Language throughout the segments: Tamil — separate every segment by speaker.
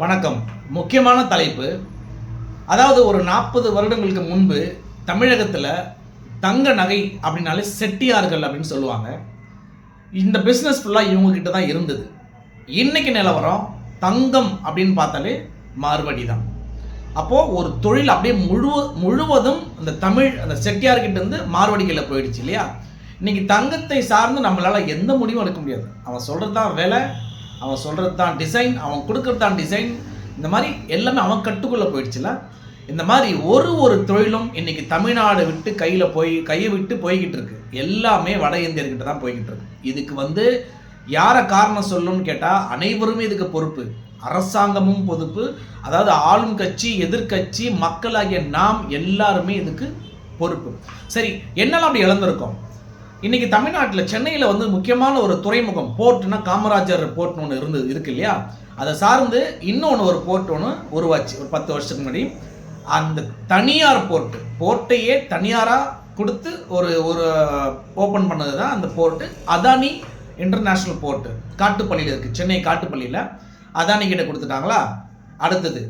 Speaker 1: வணக்கம். முக்கியமான தலைப்பு. அதாவது ஒரு நாற்பது வருடங்களுக்கு முன்பு தமிழகத்தில் தங்க நகை அப்படின்னாலே செட்டியார்கள் அப்படின்னு சொல்லுவாங்க. இந்த பிஸ்னஸ் ஃபுல்லாக இவங்கக்கிட்ட தான் இருந்தது. இன்னைக்கு நிலவரம் தங்கம் அப்படின்னு பார்த்தாலே மார்வடி தான். அப்போது ஒரு தொழில் அப்படியே முழு முழுவதும் அந்த தமிழ் அந்த செட்டியார்கிட்ட இருந்து மார்வடிகளில் போயிடுச்சு இல்லையா? இன்னைக்கு தங்கத்தை சார்ந்து நம்மளால் எந்த முடிவும் எடுக்க முடியாது. அவன் சொல்கிறது தான் விலை அவன் சொல்கிறது தான் டிசைன் அவன் கொடுக்கறது தான் டிசைன் இந்த மாதிரி எல்லாமே அவன் கட்டுக்குள்ளே போயிடுச்சுல? இந்த மாதிரி ஒரு ஒரு தொழிலும் இன்னைக்கு தமிழ்நாடு விட்டு கையில் போய் கையை விட்டு போய்கிட்டு இருக்கு. எல்லாமே வட இந்தியர்கிட்ட தான் போய்கிட்டு இருக்கு. இதுக்கு வந்து யாரை காரணம் சொல்லணும்னு கேட்டால் அனைவருமே இதுக்கு பொறுப்பு. அரசாங்கமும் பொறுப்பு அதாவது ஆளும் கட்சி எதிர்க்கட்சி மக்களாகிய நாம் எல்லாருமே இதுக்கு பொறுப்பு. சரி என்னெல்லாம் அப்படி இழந்திருக்கோம்? இன்னைக்கு தமிழ்நாட்டில் சென்னையில் வந்து முக்கியமான ஒரு துறைமுகம் போர்ட்னா காமராஜர் போர்ட்னு ஒன்று இருந்து இருக்கு இல்லையா? அதை சார்ந்து இன்னொன்று ஒரு போர்ட் ஒன்று உருவாச்சு ஒரு பத்து வருஷத்துக்கு முன்னாடி. அந்த தனியார் போர்ட்டு போர்ட்டையே தனியாராக கொடுத்து ஒரு ஒரு ஓப்பன் பண்ணது தான் அந்த போர்ட்டு அதானி இன்டர்நேஷ்னல் போர்ட்டு காட்டுப்பள்ளியில் இருக்குது சென்னை காட்டுப்பள்ளியில். அதானி கிட்ட கொடுத்துட்டாங்களா? அடுத்தது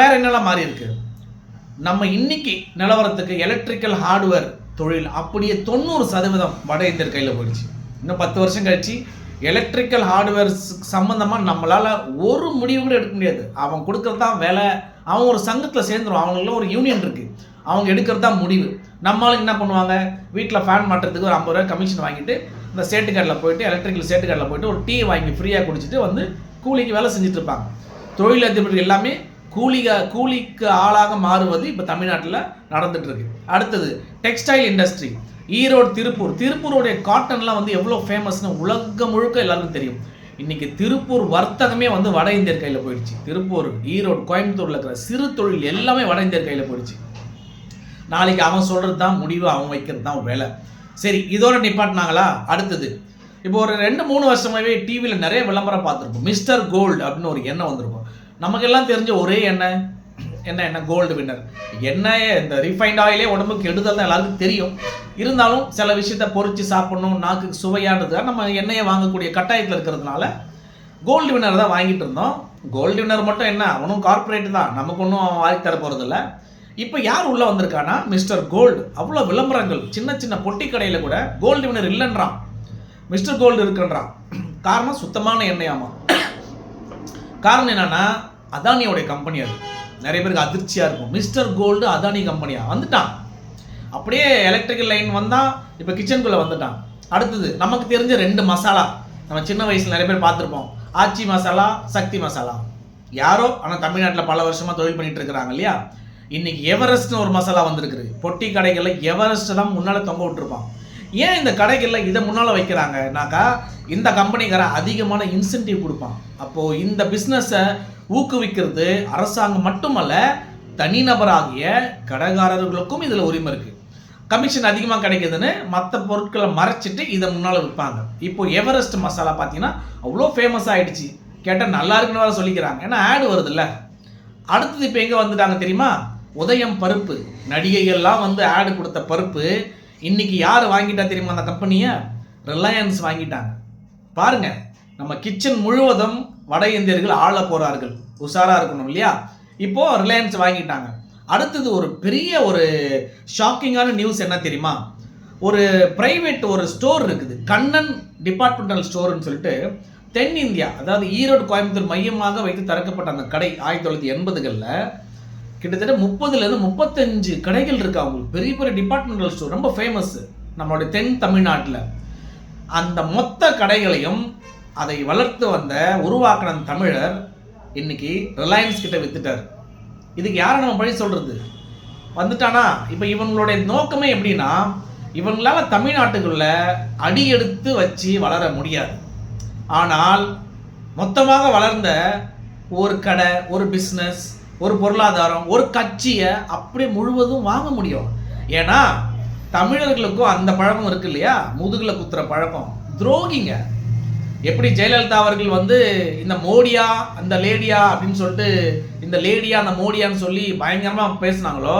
Speaker 1: வேற என்னெல்லாம் மாறி இருக்கு? நம்ம இன்னைக்கு நிலவரத்துக்கு எலக்ட்ரிக்கல் ஹார்ட்வேர் தொழில் அப்படியே தொண்ணூறு சதவீதம் வட இந்தியர் கையில் போயிடுச்சு. இன்னும் பத்து வருஷம் கழிச்சு எலக்ட்ரிக்கல் ஹார்ட்வேர் சம்மந்தமாக நம்மளால் ஒரு முடிவு கூட எடுக்க முடியாது. அவன் கொடுக்கறது தான் வேலை. அவன் ஒரு சங்கத்தில் சேர்ந்துருவான் அவங்களுக்குள்ள ஒரு யூனியன் இருக்குது அவங்க எடுக்கிறது தான் முடிவு. நம்மளுக்கு என்ன பண்ணுவாங்க? வீட்டில் ஃபேன் மாட்டுறதுக்கு ஒரு ஐம்பது ரூபாய் கமிஷன் வாங்கிட்டு இந்த சேட்டுக்காரில் போயிட்டு எலக்ட்ரிக்கல் சேட்டுக்காரில் போயிட்டு ஒரு டீ வாங்கி ஃப்ரீயாக குடிச்சிட்டு வந்து கூலிக்கு வேலை செஞ்சுட்டு இருப்பாங்க. தொழிலதிபர்கள் எல்லாமே கூலிக கூலிக்கு ஆளாக மாறுவது இப்போ தமிழ்நாட்டில் நடந்துட்டு அடுத்தது டெக்ஸ்டைல் இண்டஸ்ட்ரி ஈரோடு திருப்பூர். திருப்பூருடைய காட்டன்லாம் வந்து எவ்வளோ ஃபேமஸ்னு உலகம் முழுக்க எல்லாருக்கும் தெரியும். இன்னைக்கு திருப்பூர் வர்த்தகமே வந்து வட இந்தியர் கையில் போயிடுச்சு. திருப்பூர் ஈரோடு கோயம்புத்தூரில் இருக்கிற சிறு தொழில் எல்லாமே வட இந்தியர் கையில் போயிடுச்சு. நாளைக்கு அவன் சொல்கிறது தான் முடிவு அவன் வைக்கிறது தான் வேலை. சரி இதோட நிப்பாட்டினாங்களா? அடுத்தது இப்போ ஒரு ரெண்டு மூணு வருஷமாகவே டிவியில் நிறைய விளம்பரம் பார்த்துருப்போம். மிஸ்டர் கோல்டு அப்படின்னு ஒரு எண்ணம் வந்திருக்கும். நமக்கெல்லாம் தெரிஞ்ச ஒரே எண்ணெய் என்ன என்ன கோல்டு வின்னர் எண்ணெய் இந்த ரிஃபைண்ட் ஆயிலே உடம்புக்கு கெடுதல் தான் எல்லாருக்கும் தெரியும். இருந்தாலும் சில விஷயத்த பொறிச்சு சாப்பிடணும் நாக்கு சுவையானதுக்காக நம்ம எண்ணெயை வாங்கக்கூடிய கட்டாயத்தில் இருக்கிறதுனால கோல்டு வின்னர் தான் வாங்கிட்டு இருந்தோம். கோல்டு வின்னர் மட்டும் என்ன அவனும் கார்பரேட் தான். நமக்கு ஒன்றும் வாங்கி தர போகிறதில்ல இப்போ யார் உள்ளே வந்திருக்கானா மிஸ்டர் கோல்டு அவ்வளோ விளம்பரங்கள். சின்ன சின்ன பொட்டி கடையில் கூட கோல்டு வின்னர் இல்லைன்றான். மிஸ்டர் கோல்டு இருக்குன்றான். காரணம் சுத்தமான எண்ணெயாமா? காரணம் என்னன்னா அதானியோடைய கம்பெனி அது. நிறைய பேருக்கு அதிர்ச்சியாக இருக்கும். மிஸ்டர் கோல்டு அதானி கம்பெனியாக வந்துட்டான். அப்படியே எலக்ட்ரிக்கல் லைன் வந்தால் இப்போ கிச்சனுக்குள்ளே வந்துட்டான். அடுத்தது நமக்கு தெரிஞ்ச ரெண்டு மசாலா. நம்ம சின்ன வயசில் நிறைய பேர் பார்த்துருப்போம். ஆச்சி மசாலா சக்தி மசாலா. யாரோ ஆனால் தமிழ்நாட்டில் பல வருஷமாக தொழில் பண்ணிட்டு இருக்கிறாங்க இல்லையா? இன்னைக்கு எவரெஸ்ட்னு ஒரு மசாலா வந்திருக்குது. பொட்டி கடைகளில் எவரெஸ்ட் தான் முன்னால் தொங்க விட்டுருப்பான். ஏன் இந்த கடைகளில் இதை முன்னால் வைக்கிறாங்கனாக்கா இந்த கம்பெனிக்காரன் அதிகமான இன்சென்டிவ் கொடுப்பான். அப்போது இந்த பிஸ்னஸை ஊக்குவிக்கிறது அரசாங்கம் மட்டுமல்ல தனிநபராகிய கடைக்காரர்களுக்கும் இதில் உரிமை இருக்குது கமிஷன் அதிகமாக கிடைக்குதுன்னு மற்ற பொருட்களை மறைச்சிட்டு இதை முன்னால் விற்பாங்க. இப்போ எவரெஸ்ட் மசாலா பார்த்தீங்கன்னா அவ்வளோ ஃபேமஸ் ஆகிடுச்சு கேட்டால் நல்லா இருக்குன்னு வேற சொல்லிக்கிறாங்க. ஏன்னா ஆடு வருதுல்ல. அடுத்தது இப்போ எங்கே வந்துட்டாங்க தெரியுமா? உதயம் பருப்பு. நடிகைகள்லாம் வந்து ஆடு கொடுத்த பருப்பு. இன்னைக்கு யார் வாங்கிட்டா தெரியுமா அந்த கம்பெனியை ரிலையன்ஸ் வாங்கிட்டாங்க. பாருங்க நம்ம கிச்சன் முழுவதும் வட இந்தியர்கள் ஆள போறார்கள். உஷாரா இருக்கணும் இல்லையா? இப்போ ரிலையன்ஸ் வாங்கிட்டாங்க. அடுத்தது ஒரு பெரிய ஒரு ஷாக்கிங்கான நியூஸ் என்ன தெரியுமா? ஒரு பிரைவேட் ஒரு ஸ்டோர் இருக்குது. கண்ணன் டிபார்ட்மெண்டல் ஸ்டோர்னு சொல்லிட்டு தென்னிந்தியா அதாவது ஈரோடு கோயம்புத்தூர் மையமாக வைத்து திறக்கப்பட்ட அந்த கடை ஆயிரத்தி தொள்ளாயிரத்தி எண்பதுகளில் கிட்டத்தட்ட முப்பதுலேருந்து முப்பத்தஞ்சு கடைகள் இருக்கு அவங்களுக்கு. பெரிய பெரிய டிபார்ட்மெண்டல் ஸ்டோர் ரொம்ப ஃபேமஸ் நம்மளுடைய தென் தமிழ்நாட்டில். அந்த மொத்த கடைகளையும் அதை வளர்த்து வந்த உருவாக்கின தமிழர் இன்னைக்கு ரிலையன்ஸ் கிட்ட வித்துட்டார். இதுக்கு யாரை நம்ம பழி சொல்றது? வந்துட்டானா? இப்போ இவங்களுடைய நோக்கமே எப்படின்னா இவங்களால தமிழ்நாட்டுக்குள்ள அடி எடுத்து வச்சு வளர முடியாது. ஆனால் மொத்தமாக வளர்ந்த ஒரு கடை ஒரு பிஸ்னஸ் ஒரு பொருளாதாரம் ஒரு கட்சியை அப்படியே முழுவதும் வாங்க முடியும். ஏன்னா தமிழர்களுக்கும் அந்த பழக்கம் இருக்கு இல்லையா? முதுகில் குத்துற பழக்கம். துரோகிங்க. எப்படி ஜெயலலிதா அவர்கள் வந்து இந்த மோடியா அந்த லேடியா அப்படின்னு சொல்லிட்டு இந்த லேடியா அந்த மோடியான்னு சொல்லி பயங்கரமாக பேசுனாங்களோ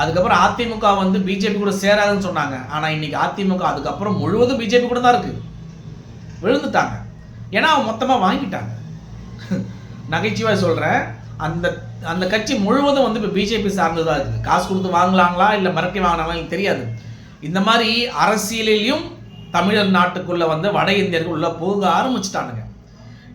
Speaker 1: அதுக்கப்புறம் அதிமுக வந்து பிஜேபி கூட சேராதுன்னு சொன்னாங்க. ஆனால் இன்னைக்கு அதிமுக அதுக்கப்புறம் முழுவதும் பிஜேபி கூட தான் இருக்கு. விழுந்துட்டாங்க. ஏன்னா அவன் மொத்தமாக வாங்கிட்டாங்க. நகைச்சுவாக சொல்கிறேன் அந்த அந்த கட்சி முழுவதும் வந்து இப்போ பிஜேபி சார்ந்ததாக இருக்குது. காசு கொடுத்து வாங்கலாங்களா இல்லை மிரட்டி வாங்கினாங்களா எனக்கு தெரியாது. இந்த மாதிரி அரசியலிலையும் தமிழர் நாட்டுக்குள்ளே வந்து வட இந்தியர்கள் உள்ள போக ஆரம்பிச்சிட்டானுங்க.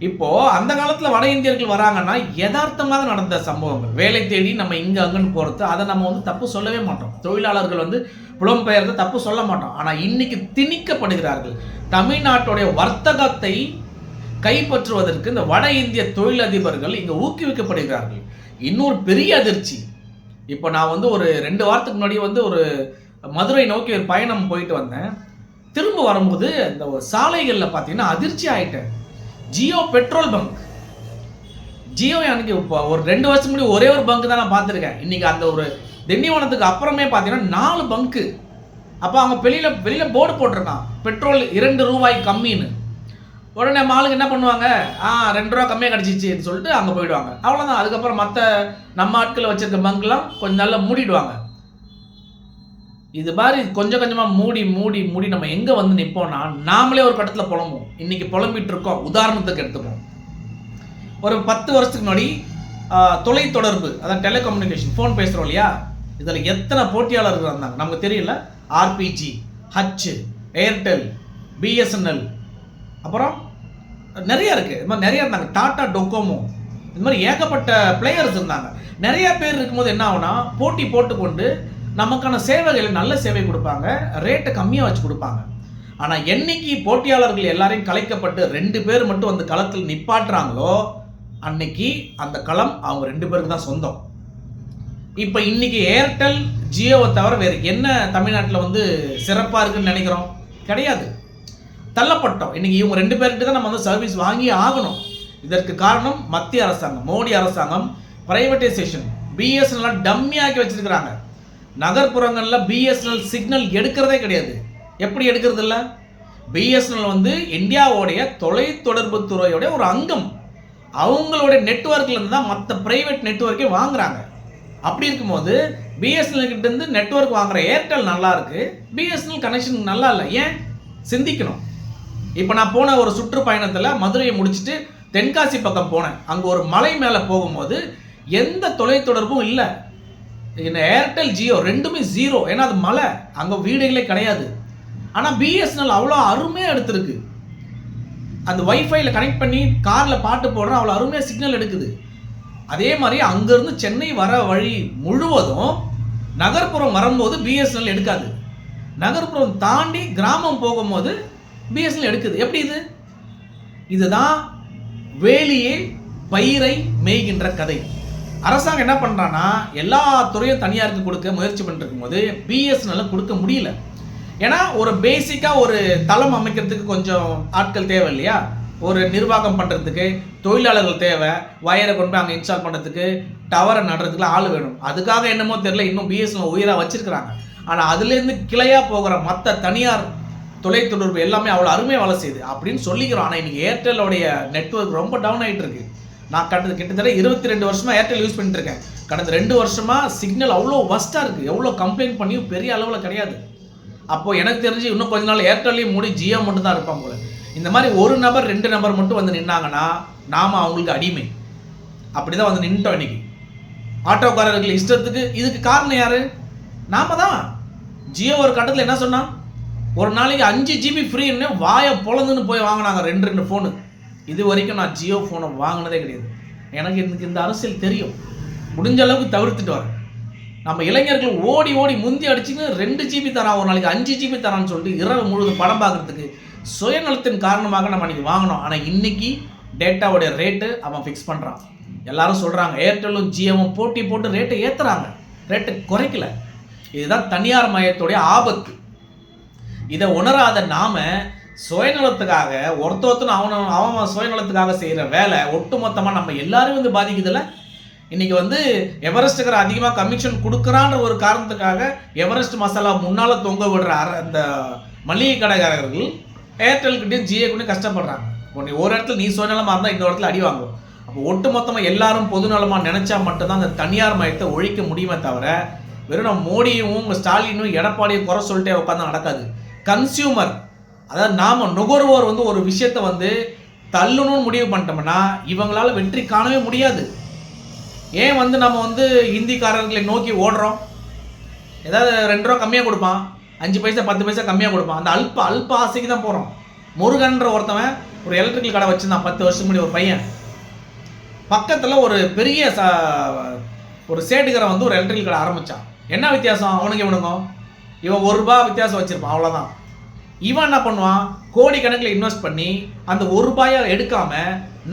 Speaker 1: இப்போ அந்த காலத்தில் வட இந்தியர்கள் வராங்கன்னா யதார்த்தமாக நடந்த சம்பவங்கள். வேலை தேடி நம்ம இங்கே அங்கன்னு போகிறது அதை நம்ம வந்து தப்பு சொல்லவே மாட்டோம். தொழிலாளர்கள் வந்து புலம்பெயர்ந்து தப்பு சொல்ல மாட்டோம். ஆனால் இன்னைக்கு திணிக்கப்படுகிறார்கள். தமிழ்நாட்டுடைய வர்த்தகத்தை கைப்பற்றுவதற்கு இந்த வட இந்திய தொழிலதிபர்கள் இங்கே ஊக்குவிக்கப்படுகிறார்கள். இன்னொரு பெரிய அதிர்ச்சி. இப்போ நான் வந்து ஒரு ரெண்டு வாரத்துக்கு முன்னாடி வந்து ஒரு மதுரை நோக்கி ஒரு பயணம் போயிட்டு வந்தேன். திரும்ப வரும்போது இந்த ஒரு சாலைகளில் பார்த்தீங்கன்னா அதிர்ச்சி ஆயிட்டேன். Jio petrol bunk. ஜியோ எனக்கு இப்போ ஒரு ரெண்டு வருஷம் முன்னாடி ஒரே ஒரு பங்கு தான் நான் பார்த்துருக்கேன். இன்னைக்கு அந்த ஒரு திண்டிவனத்துக்கு அப்புறமே பார்த்தீங்கன்னா நாலு பங்க்கு. அப்போ அவங்க வெளியில் வெளியில் போர்டு போட்டிருக்கான். பெட்ரோல் இரண்டு ரூபாய் கம்மின்னு. உடனே நம்ம என்ன பண்ணுவாங்க? ஆ ரெண்டு ரூபா கம்மியாக கிடச்சிச்சின்னு சொல்லிட்டு அங்கே போயிடுவாங்க. அவ்வளோதான் அதுக்கப்புறம் மற்ற நம்ம ஆட்களை வச்சுருக்க பங்க்லாம் கொஞ்சம் நல்லா மூடிடுவாங்க. இது மாதிரி கொஞ்சம் கொஞ்சமாக மூடி மூடி மூடி நம்ம எங்கே வந்து நிற்போம்னா நாமளே ஒரு கட்டத்தில் புலம்புவோம். இன்னைக்கு புலம்பிட்டு இருக்கோம் உதாரணத்துக்கு எடுத்துப்போம். ஒரு பத்து வருஷத்துக்கு முன்னாடி தொலைத்தொடர்பு அதான் டெலிகம்யூனிகேஷன் ஃபோன் பேசுகிறோம் இல்லையா? இதில் எத்தனை போட்டியாளர்கள் இருந்தாங்க? நமக்கு தெரியல. ஆர்பிஜி ஹச் ஏர்டெல் பிஎஸ்என்எல் அப்புறம் நிறைய இருக்குது இது மாதிரி நிறைய இருந்தாங்க. டாட்டா டொக்கோமோ இது மாதிரி ஏகப்பட்ட பிளேயர்ஸ் இருந்தாங்க. நிறைய பேர் இருக்கும்போது என்ன ஆகுனா போட்டி போட்டுக்கொண்டு நமக்கான சேவைகளை நல்ல சேவை கொடுப்பாங்க ரேட்டை கம்மியாக வச்சு கொடுப்பாங்க. ஆனால் என்னைக்கு போட்டியாளர்கள் எல்லாரையும் கலைக்கப்பட்டு ரெண்டு பேர் மட்டும் அந்த களத்தில் நிப்பாட்டுறாங்களோ அன்னைக்கு அந்த களம் அவங்க ரெண்டு பேருக்கு தான் சொந்தம். இப்போ இன்னைக்கு ஏர்டெல் ஜியோவை தவிர வேறு என்ன தமிழ்நாட்டில் வந்து சிறப்பாக இருக்குன்னு நினைக்கிறோம்? கிடையாது. தள்ளப்பட்டோம். இன்னைக்கு இவங்க ரெண்டு பேர்கிட்ட தான் நம்ம வந்து சர்வீஸ் வாங்கி ஆகணும். இதற்கு காரணம் மத்திய அரசாங்கம் மோடி அரசாங்கம் பிரைவேட்டைசேஷன் பிஎஸ்என்எல்லாம் டம்மியாக்கி வச்சிருக்கிறாங்க. நகர்ப்புறங்களில் பிஎஸ்என்எல் சிக்னல் எடுக்கிறதே கிடையாது. எப்படி எடுக்கிறது இல்லை பிஎஸ்என்எல் வந்து இந்தியாவுடைய தொலைத்தொடர்பு துறையுடைய ஒரு அங்கம். அவங்களுடைய நெட்ஒர்க்லேருந்து தான் மற்ற ப்ரைவேட் நெட்ஒர்க்கே வாங்குறாங்க. அப்படி இருக்கும்போது பிஎஸ்என்எல் கிட்டேருந்து நெட்ஒர்க் வாங்குற ஏர்டெல் நல்லா இருக்குது பிஎஸ்என்எல் கனெக்ஷன் நல்லா இல்லை. ஏன்? சிந்திக்கணும். இப்போ நான் போன ஒரு சுற்றுப்பயணத்தில் மதுரையை முடிச்சுட்டு தென்காசி பக்கம் போனேன். அங்கே ஒரு மலை மேலே போகும்போது எந்த தொலைத்தொடர்பும் இல்லை. இந்த ஏர்டெல் ஜியோ ரெண்டுமே ஜீரோ ஏன்னா அது மலை அங்கே வீடுகளே கிடையாது. ஆனால் பிஎஸ்என்எல் அவ்வளோ அருமையாக எடுத்திருக்கு. அந்த ஒய்ஃபைல கனெக்ட் பண்ணி காரில் பாட்டு போடுறோம் அவ்வளோ அருமையாக சிக்னல் எடுக்குது. அதே மாதிரி அங்கேருந்து சென்னை வர வழி முழுவதும் நகர்ப்புறம் வரும்போது பிஎஸ்என்எல் எடுக்காது. நகர்ப்புறம் தாண்டி கிராமம் போகும்போது பிஎஸ்என்எல் எடுக்குது. எப்படி இது? இதுதான் வேலியே பயிரை மேய்கின்ற கதை. அரசாங்கம் என்ன பண்ணுறான்னா எல்லா துறையும் தனியாருக்கு கொடுக்க முயற்சி பண்ணிருக்கும் போது பிஎஸ்என்எல் கொடுக்க முடியல. ஏன்னா ஒரு பேசிக்காக ஒரு தளம் அமைக்கிறதுக்கு கொஞ்சம் ஆட்கள் தேவை இல்லையா? ஒரு நிர்வாகம் பண்ணுறதுக்கு தொழிலாளர்கள் தேவை வயரை கொண்டு போய் அங்கே இன்ஸ்டால் பண்ணுறதுக்கு டவரை நடுறதுக்குலாம் ஆள் வேணும். அதுக்காக என்னமோ தெரியல இன்னும் பிஎஸ்என்எல் உயிராக வச்சுருக்கிறாங்க. ஆனால் அதுலேருந்து கிளையாக போகிற மற்ற தனியார் தொலைத்தொடர்பு எல்லாமே அவ்வளோ அருமையாக வேலை செய்யுது. அப்படின்னு சொல்லிக்கிறோம். ஆனால் இன்றைக்கி ஏர்டெல்லோடைய நெட்வொர்க் ரொம்ப டவுன் ஆகிட்டு இருக்கு நான் கட்டது கிட்டத்தட்ட இருபத்தி ரெண்டு வருஷமா ஏர்டெல் யூஸ் பண்ணிட்டு இருக்கேன் கடந்த ரெண்டு வருஷமா சிக்னல் அவ்வளோ ஒஸ்ட்டாக இருக்குது எவ்வளோ கம்ப்ளைண்ட் பண்ணியும் பெரிய அளவில் கிடையாது. அப்போ எனக்கு தெரிஞ்சு இன்னும் கொஞ்ச நாள் ஏர்டெல்லையும் மூடி ஜியோ மட்டும் தான் இருப்பாங்க போல. இந்த மாதிரி ஒரு நபர் ரெண்டு நபர் மட்டும் வந்து நின்னாங்கன்னா நாம் அவங்களுக்கு அடிமை. அப்படி தான் வந்து நின்ட்டோம் இன்னைக்கு. ஆட்டோக்காரர்கள் இஷ்டத்துக்கு இதுக்கு காரணம் யார்? நாம தான். ஜியோ ஒரு கட்டத்தில் என்ன சொன்னான்? ஒரு நாளைக்கு அஞ்சு ஜிபி ஃப்ரீன்னு வாயை பொழந்துன்னு போய் வாங்கினாங்க ரெண்டு ரெண்டு ஃபோனு இது வரைக்கும் நான் ஜியோ ஃபோனை வாங்கினதே கிடையாது. எனக்கு எனக்கு இந்த அரசியல் தெரியும். முடிஞ்ச அளவுக்கு தவிர்த்துட்டு வரேன். நம்ம இளைஞர்கள் ஓடி ஓடி முந்தி அடிச்சுன்னு ரெண்டு ஜிபி தரான் ஒரு நாளைக்கு அஞ்சு ஜிபி தரான்னு சொல்லிட்டு இரவு முழுவதும் படம் பார்க்குறதுக்கு சுயநலத்தின் காரணமாக நம்ம இன்றைக்கி வாங்கினோம் ஆனால் இன்னைக்கு டேட்டாவுடைய ரேட்டு அவன் ஃபிக்ஸ் பண்ணுறான் எல்லாரும் சொல்கிறாங்க ஏர்டெல்லும் ஜியோவும் போட்டி போட்டு ரேட்டை ஏற்றுறாங்க ரேட்டு குறைக்கல. இதுதான் தனியார் மையத்துடைய ஆபத்து. இதை உணராத நாம சுயநலத்துக்காக ஒருத்த ஒருத்தன் அவன அவன் சுயநலத்துக்காக செய்கிற வேலை ஒட்டுமொத்தமாக நம்ம எல்லாரும் வந்து பாதிக்குதுல்ல? இன்னைக்கு வந்து எவரெஸ்ட்டுக்கிற அதிகமாக கமிஷன் கொடுக்குறான்ற ஒரு காரணத்துக்காக எவரெஸ்ட் மசாலா முன்னால் தொங்க விடுற அந்த மளிகை கடைக்காரர்கள் ஏர்டெல்கிட்டையும் ஜியோக்கிட்டையும் கஷ்டப்படுறாங்க. இப்போ நீ ஒரு இடத்துல நீ சுயநலமாக இருந்தால் இன்னொரு இடத்துல அடி வாங்கும். அப்போ ஒட்டுமொத்தமாக எல்லாரும் பொதுநலமாக நினச்சா மட்டும்தான் அந்த தனியார் மயத்தை ஒழிக்க முடியுமே தவிர வெறும் நம்ம மோடியும் ஸ்டாலினும் எடப்பாடியும் குறை சொல்லிட்டே உட்காந்து நடக்காது. கன்சியூமர் அதாவது நாம் நுகர்வோர் வந்து ஒரு விஷயத்தை வந்து தள்ளணும்னு முடிவு பண்ணிட்டோம்னா இவங்களால வெற்றி காணவே முடியாது. ஏன் வந்து நம்ம வந்து ஹிந்திக்காரர்களை நோக்கி ஓடுறோம்? ஏதாவது ரெண்டு ரூபா கம்மியாக கொடுப்பான் அஞ்சு பைசா பத்து பைசா கம்மியாக கொடுப்பான். அந்த அல்ப அல்ப ஆசைக்கு தான் போகிறோம் முருகன்ற ஒருத்தவன் ஒரு எலக்ட்ரிக்கல் கடை வச்சுருந்தான் பத்து வருஷத்துக்கு முன்னாடி ஒரு பையன். பக்கத்தில் ஒரு பெரிய ச ஒரு சேட்டுக்கரை வந்து ஒரு எலக்ட்ரிக்கல் கடை ஆரம்பித்தான் என்ன வித்தியாசம்? அவனுக்கு இவனுங்க இவன் ஒரு ரூபா வித்தியாசம் வச்சுருப்பான் அவ்வளோதான் இவன் என்ன பண்ணுவான்? கோடி கணக்கில் இன்வெஸ்ட் பண்ணி அந்த ஒரு ரூபாயை எடுக்காம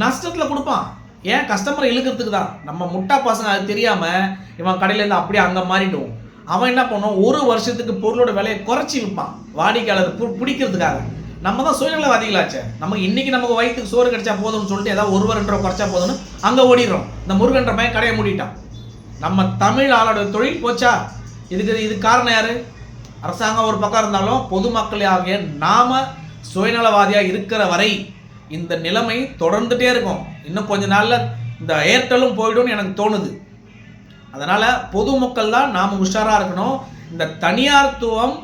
Speaker 1: நஷ்டத்தில் கொடுப்பான். ஏன்? கஸ்டமரை இழுக்கிறதுக்கு தான். நம்ம முட்டா பசங்க அது தெரியாமல் இவன் கடையிலேருந்து அப்படியே அங்கே மாறிடுவோம். அவன் என்ன பண்ணுவான்? ஒரு வருஷத்துக்கு பொருளோட விலையை குறைச்சி விற்பான். வாடிக்கையாளர் பிடிக்கிறதுக்காக. நம்ம தான் சுயநலவாதிகளாச்சே. நமக்கு இன்னைக்கு நமக்கு வயிற்றுக்கு சோறு கிடைச்சா போதும்னு சொல்லிட்டு ஏதாவது ஒரு ரெண்டு ரூபா குறைச்சா போதும்னு அங்கே ஓடிடுறோம். இந்த முருகன்ற பையன் கடையை மூடிட்டான். நம்ம தமிழ் ஆளோட தொழில் போச்சா? இதுக்கு இது காரணம் யாரு? அரசாங்கம் ஒரு பக்கம் இருந்தாலும் பொதுமக்களாகிய நாம சுயநலவாதியாக இருக்கிற வரை இந்த நிலைமை தொடர்ந்துட்டே இருக்கும். இன்னும் கொஞ்ச நாளில் இந்த ஏர்டெல்லும் போயிடும்னு எனக்கு தோணுது. அதனால் பொதுமக்கள் தான் நாம் உஷாராக இருக்கணும். இந்த தனியார்த்துவம்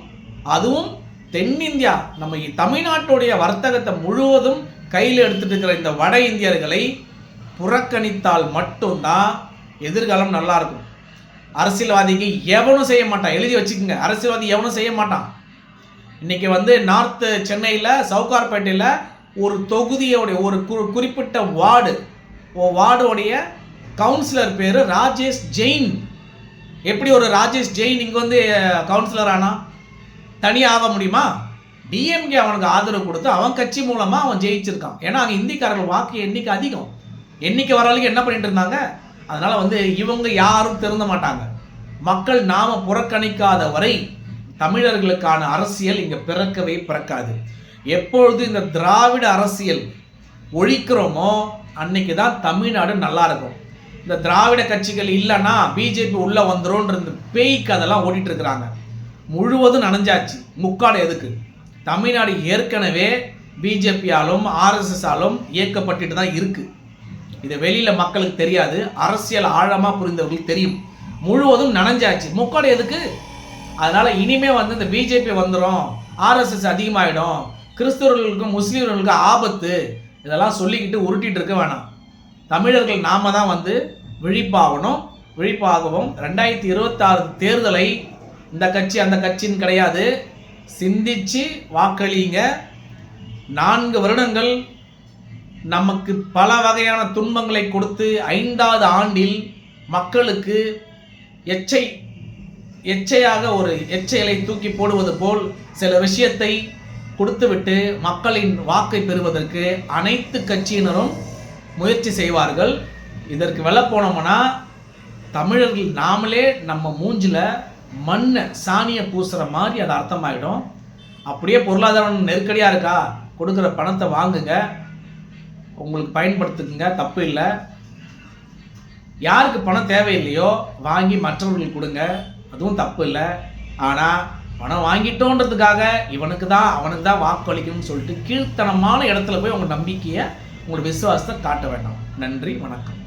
Speaker 1: அதுவும் தென்னிந்தியா நம்ம தமிழ்நாட்டுடைய வர்த்தகத்தை முழுவதும் கையில் எடுத்துட்டு இருக்கிற இந்த வட இந்தியர்களை புறக்கணித்தால் மட்டும்தான் எதிர்காலம் நல்லா இருக்கும். அரசியல்வாதிக்கு எவனும் செய்ய மாட்டான். எழுதி வச்சுக்கோங்க. அரசியல்வாதி எவனும் செய்ய மாட்டான். இன்னைக்கு வந்து நார்த்து சென்னையில் சவுகார்பேட்டையில் ஒரு தொகுதியோடைய ஒரு கு- குறிப்பிட்ட வார்டு வார்டோடைய கவுன்சிலர் பேர் ராஜேஷ் ஜெயின். எப்படி ஒரு ராஜேஷ் ஜெயின் இங்கே வந்து கவுன்சிலர் ஆனா? தனியாக ஆக முடியுமா? டிஎம்கே அவனுக்கு ஆதரவு கொடுத்து அவன் கட்சி மூலமாக அவன் ஜெயிச்சிருக்கான். ஏன்னா அங்கே இந்திக்காரர்கள் வாக்கு எண்ணிக்கை அதிகம். எண்ணிக்கை வர வரைக்கும் என்ன பண்ணிட்டு இருந்தாங்க? அதனால் வந்து இவங்க யாரும் திருந்த மாட்டாங்க. மக்கள் நாம புறக்கணிக்காத வரை தமிழர்களுக்கான அரசியல் இங்கே பிறக்கவே பிறக்காது. எப்பொழுது இந்த திராவிட அரசியல் ஒழிக்கிறோமோ அன்னைக்கு தான் தமிழ்நாடு நல்லா இருக்கும். இந்த திராவிட கட்சிகள் இல்லைன்னா பிஜேபி உள்ள வந்துரும்ன்றது பேய் கதெல்லாம் ஓடிட்டு இருக்கிறாங்க. முழுவதும் நனைஞ்சாச்சு. முக்காடு எதுக்கு? தமிழ்நாடு ஏற்கனவே பிஜேபியாலும் ஆர்எஸ்எஸ்ஸாலும் இயக்கப்பட்டுட்டு தான் இருக்குது இது வெளியில மக்களுக்கு தெரியாது அரசியல் ஆழமா புரிந்தவர்களுக்கு தெரியும். முழுவதும் நனைஞ்சாச்சு. முக்கோடு எதுக்கு? அதனால இனிமே வந்து இந்த பிஜேபி வந்துடும் ஆர்எஸ்எஸ் அதிகமாயிடும் கிறிஸ்தவர்களுக்கும் முஸ்லீம்களுக்கும் ஆபத்து இதெல்லாம் சொல்லிக்கிட்டு உருட்டிட்டு இருக்க வேணாம். தமிழர்கள் நாம தான் வந்து விழிப்பாகணும். விழிப்பாகவும் ரெண்டாயிரத்தி இருபத்தாறு தேர்தலை இந்த கட்சி அந்த கட்சின்னு கிடையாது. சிந்திச்சு வாக்களிங்க. நான்கு வருடங்கள் நமக்கு பல வகையான துன்பங்களை கொடுத்து ஐந்தாவது ஆண்டில் மக்களுக்கு எச்சை எச்சையாக ஒரு எச்சையலை தூக்கி போடுவது போல் சில விஷயத்தை கொடுத்துவிட்டு மக்களின் வாக்கை பெறுவதற்கு அனைத்து கட்சியினரும் முயற்சி செய்வார்கள். இதற்கு வெல்ல போனோம்னா தமிழர்கள் நாமளே நம்ம மூஞ்சில் மண்ணை சாணியை பூசுகிற மாதிரி அது அர்த்தமாகிடும் அப்படியே பொருளாதாரம் நெருக்கடியாக இருக்கா? கொடுக்குற பணத்தை வாங்குங்க. உங்களுக்கு பயன்படுத்துக்குங்க தப்பு இல்லை. யாருக்கு பணம் தேவையில்லையோ வாங்கி மற்றவர்களுக்கு கொடுங்க. அதுவும் தப்பு இல்லை. ஆனால் பணம் வாங்கிட்டோன்றதுக்காக இவனுக்கு தான் அவனுக்கு தான் வாக்களிக்கணும்னு சொல்லிட்டு கீழ்த்தனமான இடத்துல போய் உங்கள் நம்பிக்கையை உங்களோட விசுவாசத்தை காட்ட வேண்டாம். நன்றி வணக்கம்.